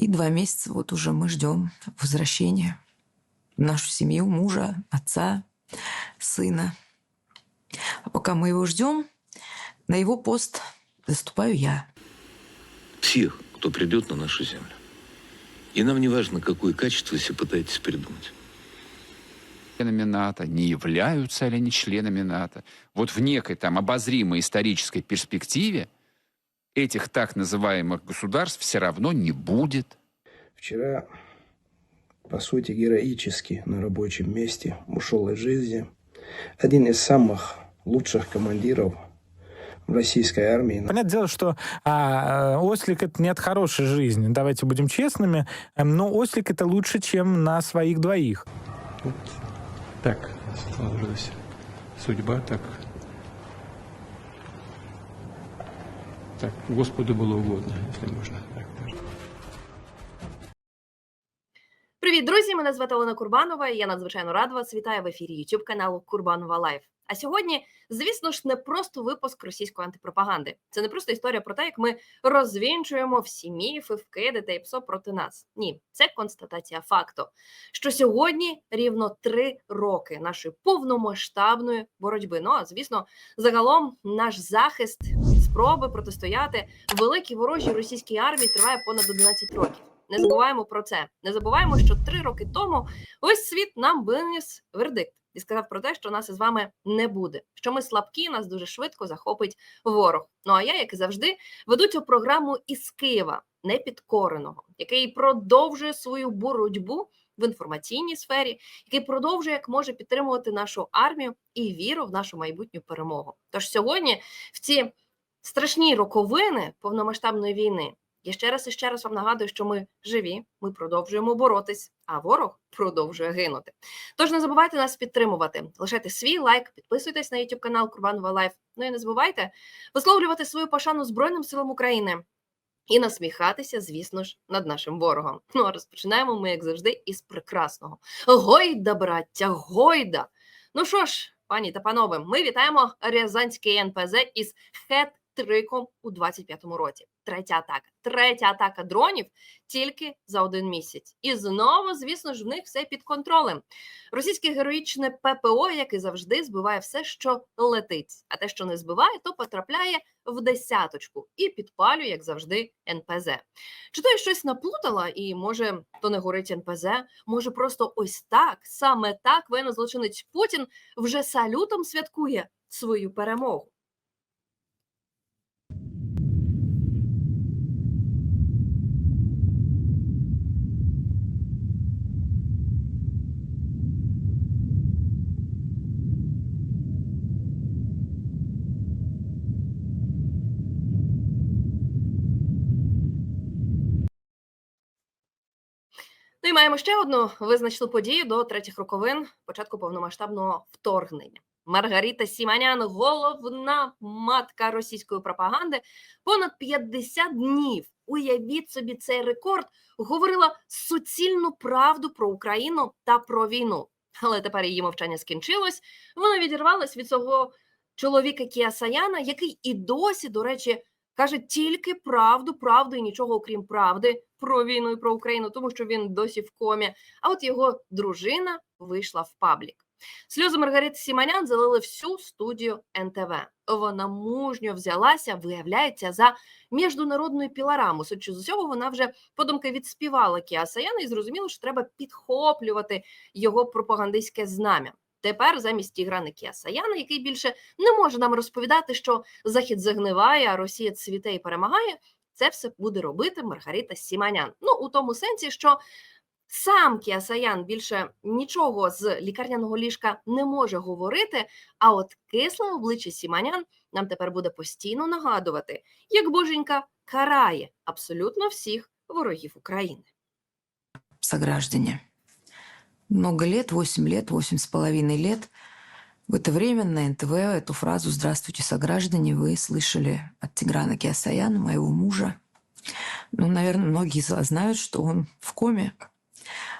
И два месяца вот уже мы ждем возвращения в нашу семью, мужа, отца, сына. А пока мы его ждем, на его пост заступаю я. всех, кто придет на нашу землю. И нам не важно, какое качество вы себе пытаетесь придумать. членами НАТО, не являются ли они членами НАТО. Вот в некой там обозримой исторической перспективе этих так называемых государств все равно не будет. Вчера, по сути, героически на рабочем месте ушел из жизни один из самых лучших командиров в российской армии. Понятное дело, что а, э, ослик это не от хорошей жизни. Давайте будем честными. Эм, Но ослик это лучше, чем на своих двоих. Вот так сложилась судьба, так, так Господу було угодно, якщо можна так. Привіт, друзі! Мене звати Олена Курбанова. і Я надзвичайно рада вас вітаю в ефірі YouTube каналу Курбанова Лайф. А сьогодні, звісно ж, не просто випуск російської антипропаганди. Це не просто історія про те, як ми розвінчуємо всі міфи, вкиди та іпсо проти нас. Ні, це констатація факту, що сьогодні рівно три роки нашої повномасштабної боротьби. Ну а звісно, загалом наш захист спроби протистояти великій ворожій російській армії триває понад 11 років. Не забуваємо про це. Не забуваємо, що три роки тому весь світ нам виніс вердикт і сказав про те, що нас із вами не буде. Що ми слабкі, нас дуже швидко захопить ворог. Ну а я, як і завжди, веду цю програму із Києва, непідкореного, який продовжує свою боротьбу в інформаційній сфері, який продовжує як може підтримувати нашу армію і віру в нашу майбутню перемогу. Тож сьогодні в ці страшні роковини повномасштабної війни. Я ще раз і ще раз вам нагадую, що ми живі, ми продовжуємо боротись, а ворог продовжує гинути. Тож не забувайте нас підтримувати. Лишайте свій лайк, підписуйтесь на YouTube канал Курбанова Лайф. Ну і не забувайте висловлювати свою пошану Збройним силам України і насміхатися, звісно ж, над нашим ворогом. Ну а розпочинаємо ми, як завжди, із прекрасного. Гойда, браття, гойда! Ну що ж, пані та панове, ми вітаємо Рязанський НПЗ із хет триком у 25-му році. Третя атака. Третя атака дронів тільки за один місяць. І знову, звісно ж, в них все під контролем. Російське героїчне ППО, як і завжди, збиває все, що летить. А те, що не збиває, то потрапляє в десяточку і підпалює, як завжди, НПЗ. Чи то я щось наплутала, і може то не горить НПЗ, може просто ось так, саме так воєнно-злочинець Путін вже салютом святкує свою перемогу. Ну і маємо ще одну визначну подію до третіх роковин початку повномасштабного вторгнення. Маргарита Сіманян, головна матка російської пропаганди, понад 50 днів. Уявіть собі цей рекорд, говорила суцільну правду про Україну та про війну. Але тепер її мовчання скінчилось. Вона відірвалась від свого чоловіка Кія Саяна, який і досі, до речі, каже тільки правду, правду і нічого окрім правди про війну і про Україну, тому що він досі в комі. А от його дружина вийшла в паблік. Сльози Маргарити Сіманян залили всю студію НТВ. Вона мужньо взялася, виявляється, за міжнародну пілораму. Судячи з усього, вона вже подумки відспівала Кіа Саяна і зрозуміло, що треба підхоплювати його пропагандистське знам'я. Тепер замість Тіграна Кіа Саяна, який більше не може нам розповідати, що Захід загниває, а Росія цвіте і перемагає. Це все буде робити Маргарита Сіманян. Ну у тому сенсі, що сам Кіасаян більше нічого з лікарняного ліжка не може говорити. А от кисле обличчя Сіманян нам тепер буде постійно нагадувати, як боженька карає абсолютно всіх ворогів України. Сограждане. Много лет, 8 лет, восемь с половиной лет. В это время на НТВ эту фразу «Здравствуйте, сограждане» вы слышали от Тиграна Киасаяна, моего мужа. Ну, наверное, многие из вас знают, что он в коме.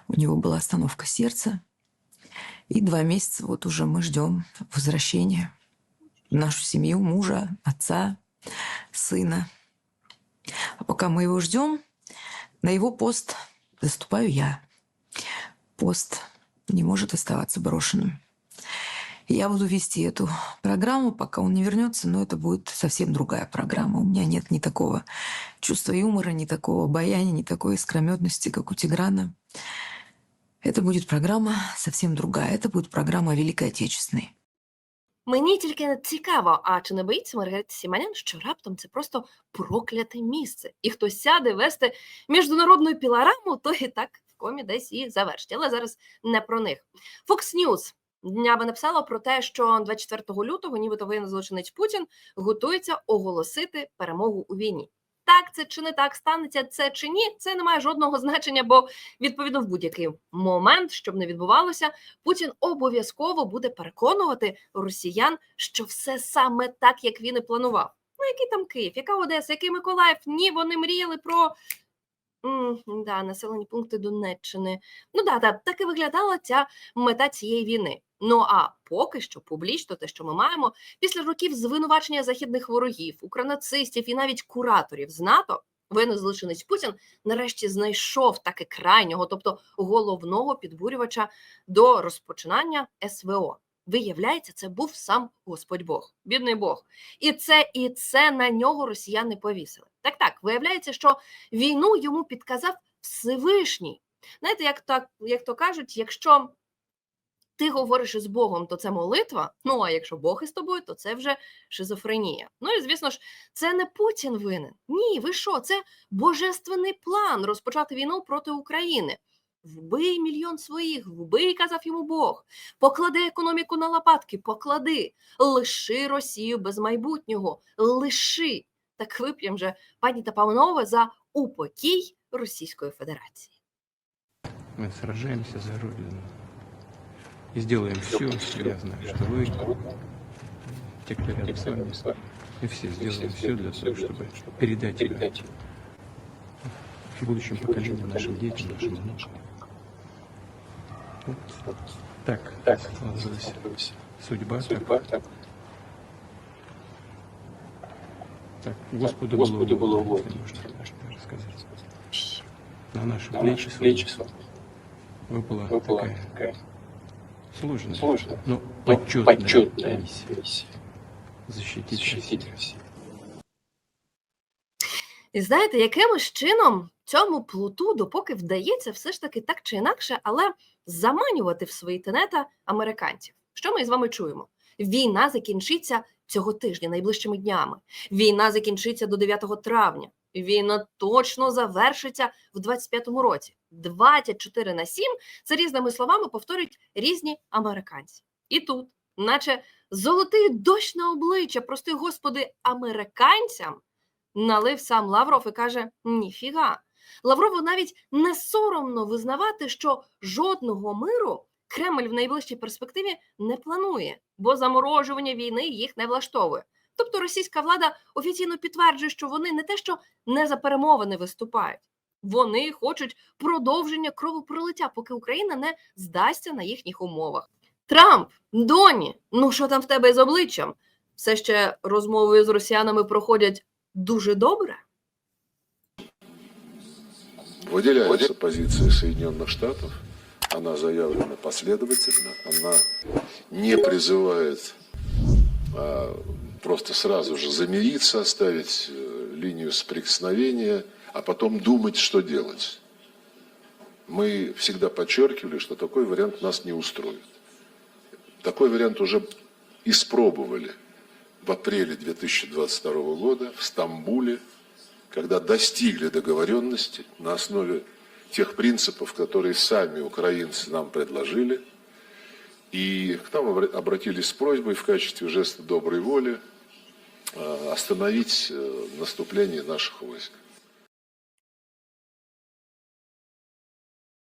У него была остановка сердца. И два месяца вот уже мы ждем возвращения в нашу семью, мужа, отца, сына. А пока мы его ждем, На его пост заступаю я Пост не может оставаться брошенным. Я буду вести эту программу, пока он не вернется, но это будет совсем другая программа. У меня нет ни такого чувства юмора, ни такого обаяния, ни такой искрометности, как у Тиграна. Это будет программа совсем другая. Это будет программа о Великой Отечественной. Мені тільки цікаво, а чи не боїться Маргарита Сіманян, що раптом це просто прокляте місце, і хтось сяде вести міжнародну пілораму, то і так в комі десь і завершить. Але зараз не про них. Fox News днями написала про те, що 24 лютого, нібито воєнний злочинець Путін готується оголосити перемогу у війні. Так, це чи не так станеться це чи ні, це не має жодного значення, бо відповідно в будь-який момент, щоб не відбувалося, Путін обов'язково буде переконувати росіян, що все саме так, як він і планував. Ну, який там Київ, яка Одеса, який Миколаїв? Ні, вони мріяли про м, да, населені пункти Донеччини. Ну да, да, так і виглядала ця мета цієї війни. Ну а поки що публічно, те, що ми маємо, після років звинувачення західних ворогів, укранацистів і навіть кураторів з НАТО, воєнний злочинець Путін нарешті знайшов таки крайнього, тобто головного підбурювача до розпочинання СВО. Виявляється, це був сам Господь Бог, бідний Бог. І це і це на нього росіяни повісили. Так, так, виявляється, що війну йому підказав Всевишній. Знаєте, як так, як то кажуть, якщо ти говориш із Богом, то це молитва. Ну а якщо Бог із тобою, то це вже шизофренія. Ну і звісно ж, це не Путін винен. Ні, ви що? Це божественний план розпочати війну проти України. Вбий мільйон своїх, вбий, казав йому Бог. Поклади економіку на лопатки, поклади, лиши Росію без майбутнього, лиши. Так вип'єм же, пані та панове, за упокій Російської Федерації. Мы сражаемся за Родину. И сделаем все, я знаю, что вы, те, кто рядом с вами, мы все сделаем все для того, чтобы передать ее будущим поколениям, нашим детям, нашим внукам. Вот так, так сложилась судьба. Так. Так, Господу, Господу было угодно, если можно сказать. На наши плечи, плечи выпала, такая, сложная, но почетная, миссия. Защитить, Россию. І знаєте, якимось чином цьому плуту, допоки вдається все ж таки так чи інакше, але заманювати в свої тенета американців. Що ми з вами чуємо? Війна закінчиться цього тижня, найближчими днями. Війна закінчиться до 9 травня. Війна точно завершиться в 25-му році. 24 на 7 – це різними словами повторюють різні американці. І тут, наче золотий дощ на обличчя, прости господи, американцям налив сам Лавров і каже: ніфіга. Лаврову навіть не соромно визнавати, що жодного миру Кремль в найближчій перспективі не планує, бо заморожування війни їх не влаштовує. Тобто російська влада офіційно підтверджує, що вони не те, що не за перемовини виступають, вони хочуть продовження кровопролиття, поки Україна не здасться на їхніх умовах. Трамп, доні, ну що там в тебе з обличчям? Все ще розмови з росіянами проходять дуже добре. Выделяется позиция Соединенных Штатов. Она заявлена последовательно. Она не призывает а, просто сразу же замириться, оставить э, линию соприкосновения, а потом думать, что делать. Мы всегда подчеркивали, что такой вариант нас не устроит. Такой вариант уже испробовали в апреле 2022 года в Стамбуле, когда достигли договоренности на основе тех принципов, которые сами украинцы нам предложили, и к нам обра- обратились с просьбой в качестве жеста доброй воли э, остановить э, наступление наших войск.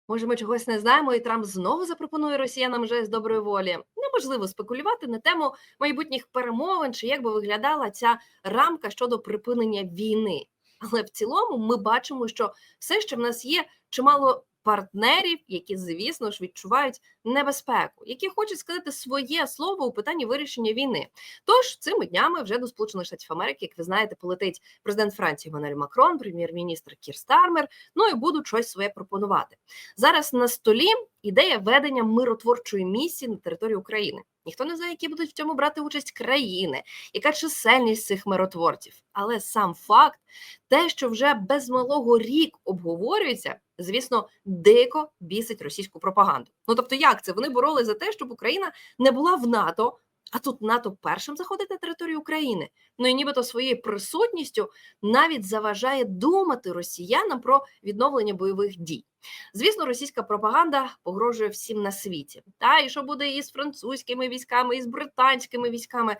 Може, ми чогось не знаємо, і Трамп знову запропонує росіянам жест доброї волі. Неможливо спекулювати на тему майбутніх перемовин чи як би виглядала ця рамка щодо припинення війни. Але в цілому ми бачимо, що все ще в нас є чимало партнерів, які, звісно ж, відчувають небезпеку, які хочуть сказати своє слово у питанні вирішення війни. Тож цими днями вже до Сполучених Штатів Америки, як ви знаєте, полетить президент Франції Мануель Макрон, прем'єр-міністр Кір Стармер. Ну і будуть щось своє пропонувати. Зараз на столі ідея ведення миротворчої місії на території України. Ніхто не знає, які будуть в цьому брати участь країни, яка чисельність цих миротворців. Але сам факт, те, що вже без малого рік обговорюється, звісно, дико бісить російську пропаганду. Ну тобто, як це? Вони боролись за те, щоб Україна не була в НАТО. А тут НАТО першим заходить на територію України. Ну і нібито своєю присутністю навіть заважає думати росіянам про відновлення бойових дій. Звісно, російська пропаганда погрожує всім на світі. Та і що буде і з французькими військами, і з британськими військами.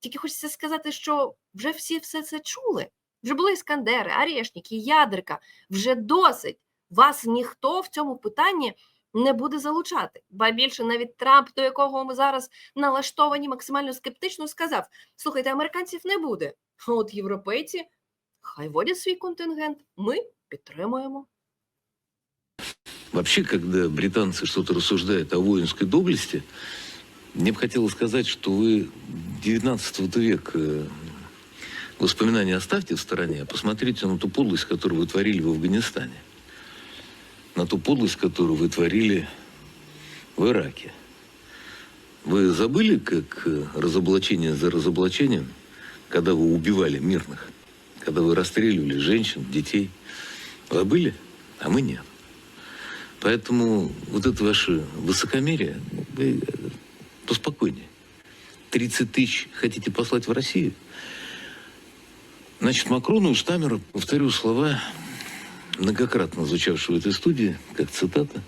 Тільки хочеться сказати, що вже всі все це чули. Вже були іскандери, арешники, ядерка. Вже досить Вас ніхто в цьому питанні не буде залучати. Ба більше навіть Трамп, до якого ми зараз налаштовані максимально скептично, сказав: слухайте, американців не буде. А от європейці хай водять свій контингент. Ми підтримуємо. Вообще, когда британцы что-то рассуждают о воинской доблести, мне бы хотелось сказать, что вы 19 век э, воспоминания оставьте в стороне, а посмотрите на ту подлость, которую вы творили в Афганистане, На ту подлость, которую вы творили в Ираке. Вы забыли, как э, разоблачение за разоблачением, когда вы убивали мирных, когда вы расстреливали женщин, детей? Забыли? А мы нет. Поэтому вот это ваше высокомерие, вы э, поспокойнее. 30 тысяч хотите послать в Россию? Значит, Макрону и Штамеру повторю слова, многократно звучавшие в этой студии, как цитата,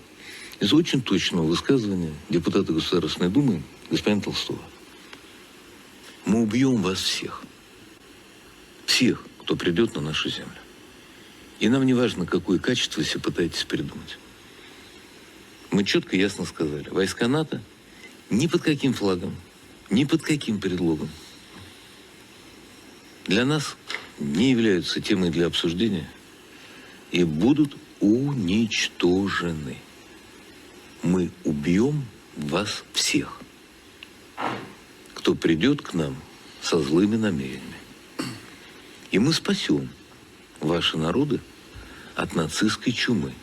из очень точного высказывания депутата Государственной Думы господина Толстого. Мы убьем вас всех. Всех, кто придет на нашу землю. И нам не важно, какое качество вы себе пытаетесь придумать. Мы четко и ясно сказали, войска НАТО ни под каким флагом, ни под каким предлогом для нас не являются темой для обсуждения и будут уничтожены. Мы убьем вас всех, кто придет к нам со злыми намерениями. И мы спасем ваши народы от нацистской чумы.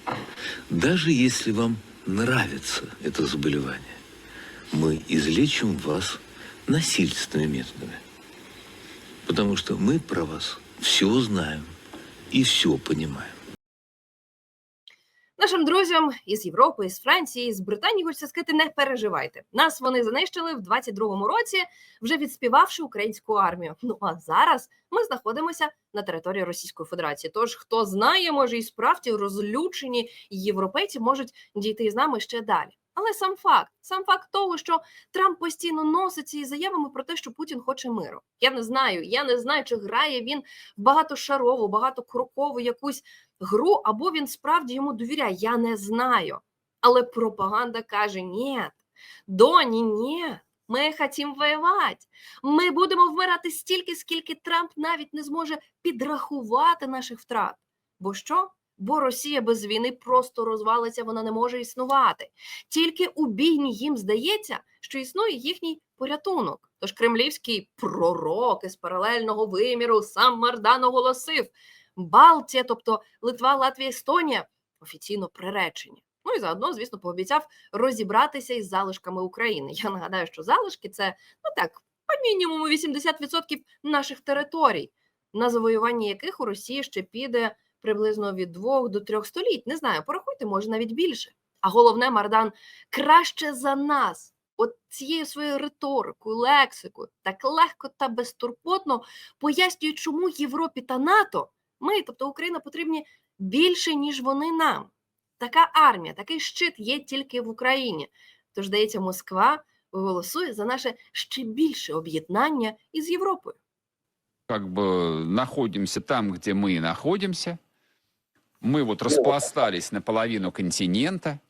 Даже если вам нравится это заболевание, мы излечим вас насильственными методами. Потому что мы про вас все знаем и все понимаем. Нашим друзям із Європи, із Франції, з Британії хочеться сказати, не переживайте. Нас вони занищили в 22-му році, вже відспівавши українську армію. Ну а зараз ми знаходимося на території Російської Федерації. Тож хто знає, може і справді розлючені європейці можуть дійти з нами ще далі. Але сам факт, сам факт того, що Трамп постійно носиться із заявами про те, що Путін хоче миру. Я не знаю. Я не знаю, чи грає він в багатошарову, багатокрокову якусь гру, або він справді йому довіряє. Я не знаю. Але пропаганда каже: ні, доні, ні. Ми хотім воювати. Ми будемо вмирати стільки, скільки Трамп навіть не зможе підрахувати наших втрат. Бо що? Бо Росія без війни просто розвалиться, вона не може існувати. Тільки у бійні їм здається, що існує їхній порятунок. Тож кремлівський пророк із паралельного виміру сам Мардан оголосив: Балтія, тобто Литва, Латвія, Естонія, офіційно приречені. Ну і заодно, звісно, пообіцяв розібратися із залишками України. Я нагадаю, що залишки це ну так, по мінімуму 80% наших територій, на завоювання яких у Росії ще піде приблизно від двох до трьох століть. Не знаю, порахуйте, може навіть більше. А головне, Мардан краще за нас. От цією своєю риторикою, лексикою, так легко та безтурботно пояснює, чому Європі та НАТО ми, тобто Україна, потрібні більше, ніж вони нам. Така армія, такий щит є тільки в Україні. Тож, здається, Москва голосує за наше ще більше об'єднання із Європою. как бы там, где мы и находимся. Мы вот распластались на половину континента.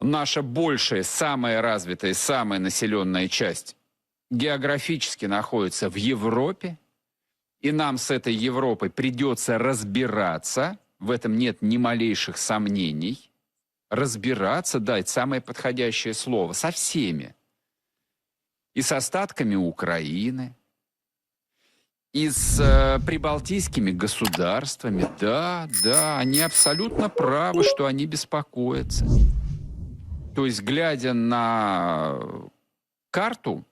Наша большая, самая развитая, самая населенная часть географически находится в Европе. И нам с этой Европой придется разбираться – в этом нет ни малейших сомнений, разбираться, дать самое подходящее слово, со всеми. И с остатками Украины, и с э, прибалтийскими государствами. Да, да, они абсолютно правы, что они беспокоятся. То есть, глядя на карту,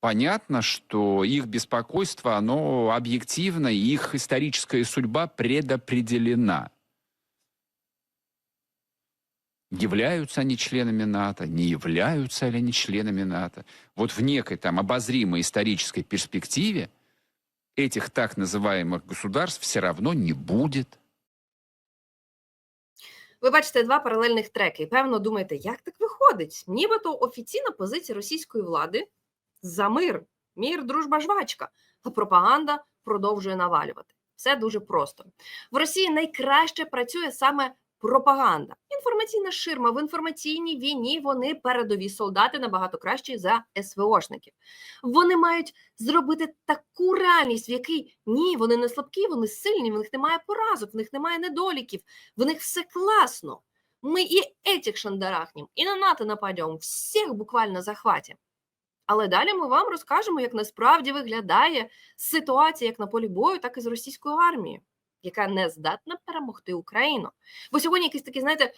понятно, что их беспокойство, оно объективно, и их историческая судьба предопределена. Являются они членами НАТО, не являются ли они членами НАТО. Вот в некой там обозримой исторической перспективе этих так называемых государств все равно не будет. Ви бачите два паралельних треки, і певно думаєте, як так виходить? Нібито офіційна позиція російської влади за мир, мір, дружба, жвачка, а пропаганда продовжує навалювати. Все дуже просто. В Росії найкраще працює саме пропаганда. Інформаційна ширма в інформаційній війні вони передові солдати набагато кращі за СВОшників. Вони мають зробити таку реальність, в якій ні, вони не слабкі, вони сильні, в них немає поразок, в них немає недоліків, в них все класно. Мы и этих шандарахнем, і на НАТО нападем, всіх буквально захватимо. Але далі ми вам розкажемо, як насправді виглядає ситуація як на полі бою, так і з російською армією, яка не здатна перемогти Україну. Бо сьогодні якийсь такий, знаєте,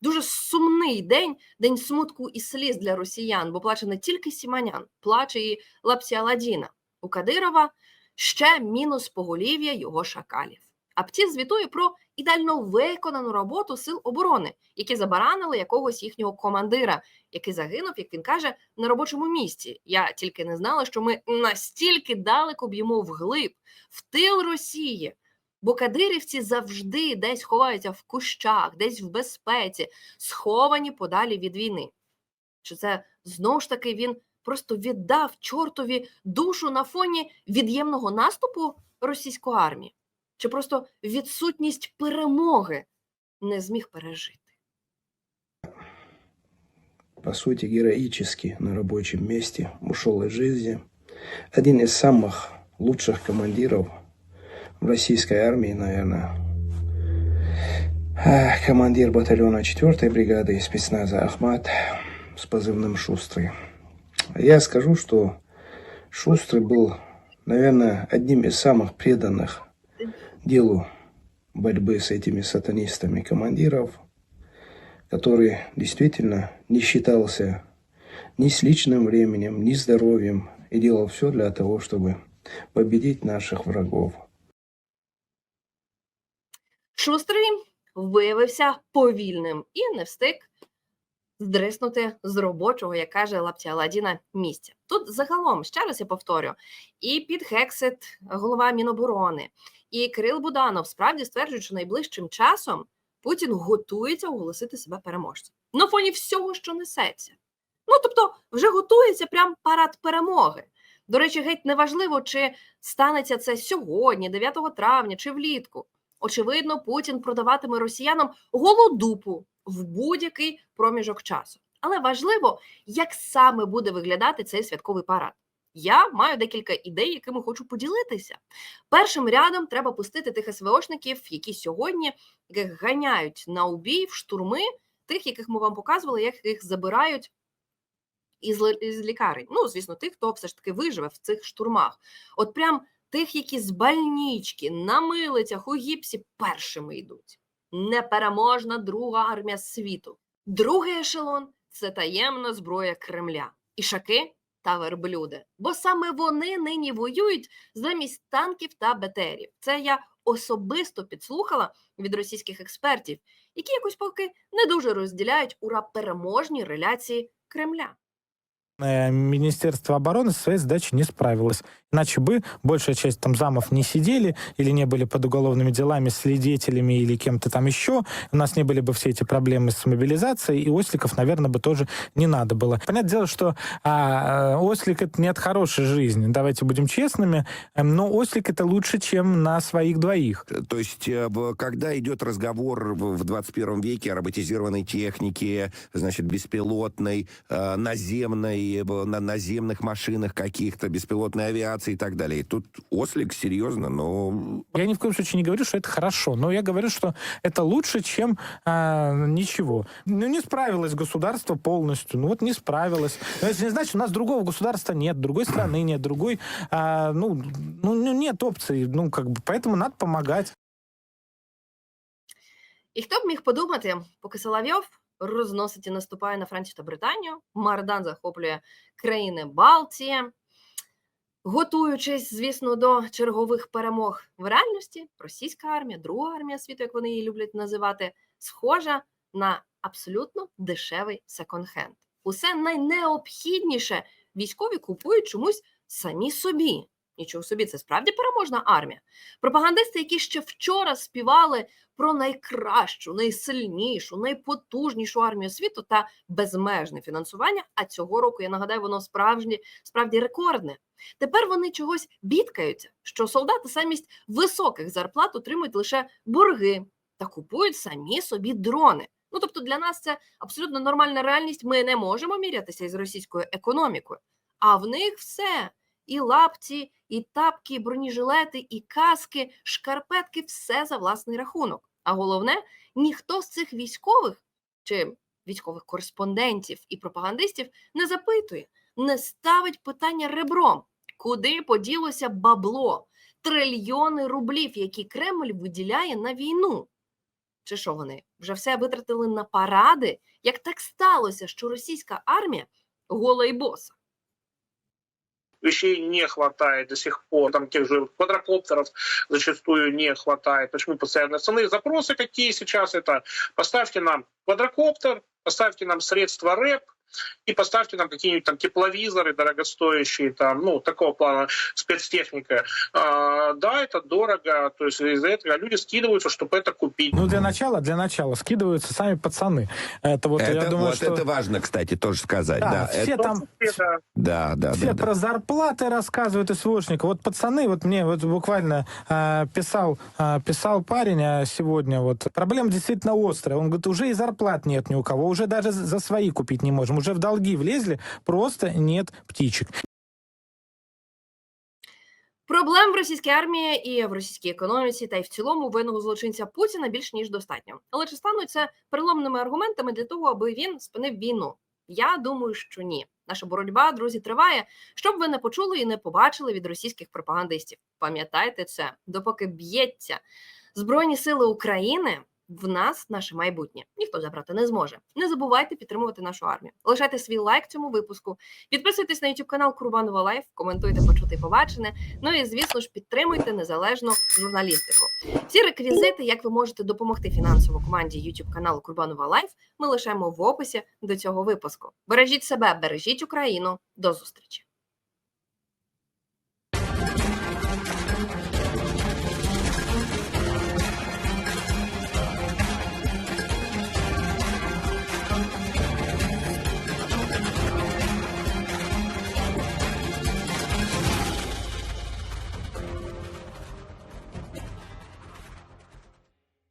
дуже сумний день, день смутку і сліз для росіян, бо плаче не тільки Сіманян, плаче і Лапсі Аладдіна. У Кадирова ще мінус поголів'я його шакалів. А ПТІ звітує про ідеально виконану роботу сил оборони, які забаранили якогось їхнього командира, який загинув, як він каже, на робочому місці. Я тільки не знала, що ми настільки далеко б'ємо вглиб, в тил Росії. Бо кадирівці завжди десь ховаються в кущах, десь в безпеці, сховані подалі від війни. Чи це знову ж таки він просто віддав чортові душу на фоні від'ємного наступу російської армії? Чи просто відсутність перемоги не зміг пережити? По сути, героически на рабочем месте ушел из жизни один из самых лучших командиров в российской армии, наверное, командир батальона 4-й бригады спецназа Ахмат с позывным «Шустрый». Я скажу, что Шустрый был, наверное, одним из самых преданных делу борьбы с этими сатанистами командиров, который действительно не считался ни с личным временем, ни здоровьем и делал все для того, чтобы победить наших врагов. Шустрий виявився повільним і не встиг здриснути з робочого, як каже Лапті Аладдіна, місця. Тут загалом, ще раз я повторю, і під Хексит, голова Міноборони, і Кирил Буданов справді стверджують, що найближчим часом Путін готується оголосити себе переможцем. На фоні всього, що несеться. Ну тобто, вже готується прям парад перемоги. До речі, геть неважливо, чи станеться це сьогодні, 9 травня, чи влітку. Очевидно, Путін продаватиме росіянам голодупу в будь-який проміжок часу. Але важливо, як саме буде виглядати цей святковий парад. Я маю декілька ідей, якими хочу поділитися. Першим рядом треба пустити тих СВОшників, які сьогодні яких ганяють на убій в штурми, тих, яких ми вам показували, як їх забирають із, лікарень. Ну, звісно, тих, хто все ж таки виживе в цих штурмах. От прям тих, які з больнички, на милицях, у гіпсі першими йдуть. Непереможна друга армія світу. Другий ешелон це таємна зброя Кремля. Ішаки та верблюди. Бо саме вони нині воюють замість танків та БТРів. Це я особисто підслухала від російських експертів, які якось поки не дуже розділяють ура переможні реляції Кремля. Э, Министерство обороны со своей задачей не справилось. Иначе бы большая часть там замов не сидели или не были под уголовными делами свидетелями или кем-то там еще. У нас не были бы все эти проблемы с мобилизацией, и осликов, наверное, бы тоже не надо было. Понятное дело, что а, э, ослик это не от хорошей жизни, давайте будем честными, Э, но ослик это лучше, чем на своих двоих. То есть, э, когда идет разговор в в 21 веке о роботизированной технике, значит, беспилотной, э, наземной э, на наземных машинах каких-то, беспилотной авиации и так далее. Тут ослик, серьезно, но Я ни в коем случае не говорю, что это хорошо, но я говорю, что это лучше, чем а, ничего. Ну, не справилось государство полностью. Ну, вот не справилось. Но это не значит, у нас другого государства нет, другой страны нет, другой, а, ну, ну, ну, нет опций. Ну, как бы, поэтому надо помогать. І хто б міг подумати, поки Соловйов розносить і наступає на Францію та Британію, Мардан захоплює країни Балтії, готуючись, звісно, до чергових перемог в реальності, російська армія, друга армія світу, як вони її люблять називати, схожа на абсолютно дешевий секонд-хенд. Усе найнеобхідніше військові купують чомусь самі собі. Нічого собі, це справді переможна армія. Пропагандисти, які ще вчора співали про найкращу, найсильнішу, найпотужнішу армію світу та безмежне фінансування. А цього року я нагадаю, воно справжнє справді рекордне. Тепер вони чогось бідкаються, що солдати замість високих зарплат отримують лише борги та купують самі собі дрони. Ну тобто для нас це абсолютно нормальна реальність. Ми не можемо мірятися із російською економікою, а в них все. І лапці, і тапки, і бронежилети, і каски, шкарпетки все за власний рахунок. А головне, ніхто з цих військових чи військових кореспондентів і пропагандистів не запитує, не ставить питання ребром, куди поділося бабло, трильйони рублів, які Кремль виділяє на війну. Чи що вони вже все витратили на паради? Як так сталося, що російська армія гола боса? вещей не хватает до сих пор, там тех же квадрокоптеров зачастую не хватает. Почему постоянно основные запросы какие сейчас это? Поставьте нам квадрокоптер, поставьте нам средства РЭП, и поставьте нам какие-нибудь там тепловизоры дорогостоящие, там, ну, такого плана спецтехника. А, да, это дорого, то есть из-за этого люди скидываются, чтобы это купить. Ну, для начала, для начала скидываются сами пацаны. Это вот, я это, думаю, вот что... это важно, кстати, тоже сказать. Да, Да, все это- там... Это да, да, Все да, да. про зарплаты рассказывают и СВОшника. Вот пацаны, вот мне вот буквально а, писал, а, писал парень а, сегодня, вот проблема действительно острая. Он говорит, уже и зарплат нет ни у кого, уже даже за свои купить не можем, уже в долги влезли, просто нет птичек. Проблем в російській армії і в російській економіці, та й в цілому винного злочинця Путіна більш ніж достатньо. Але чи стануть це переломними аргументами для того, аби він спинив війну? Я думаю, що ні. Наша боротьба, друзі, триває. Щоб ви не почули і не побачили від російських пропагандистів. Пам'ятайте це, допоки б'ється Збройні сили України. В нас наше майбутнє ніхто забрати не зможе. Не забувайте підтримувати нашу армію. Лишайте свій лайк цьому випуску. Підписуйтесь на YouTube канал Курбанова Лайф, коментуйте, почути, побачене. Ну і звісно ж підтримуйте незалежну журналістику. Всі реквізити, як ви можете допомогти фінансово команді YouTube каналу Курбанова Лайф, ми лишаємо в описі до цього випуску. Бережіть себе, бережіть Україну. До зустрічі.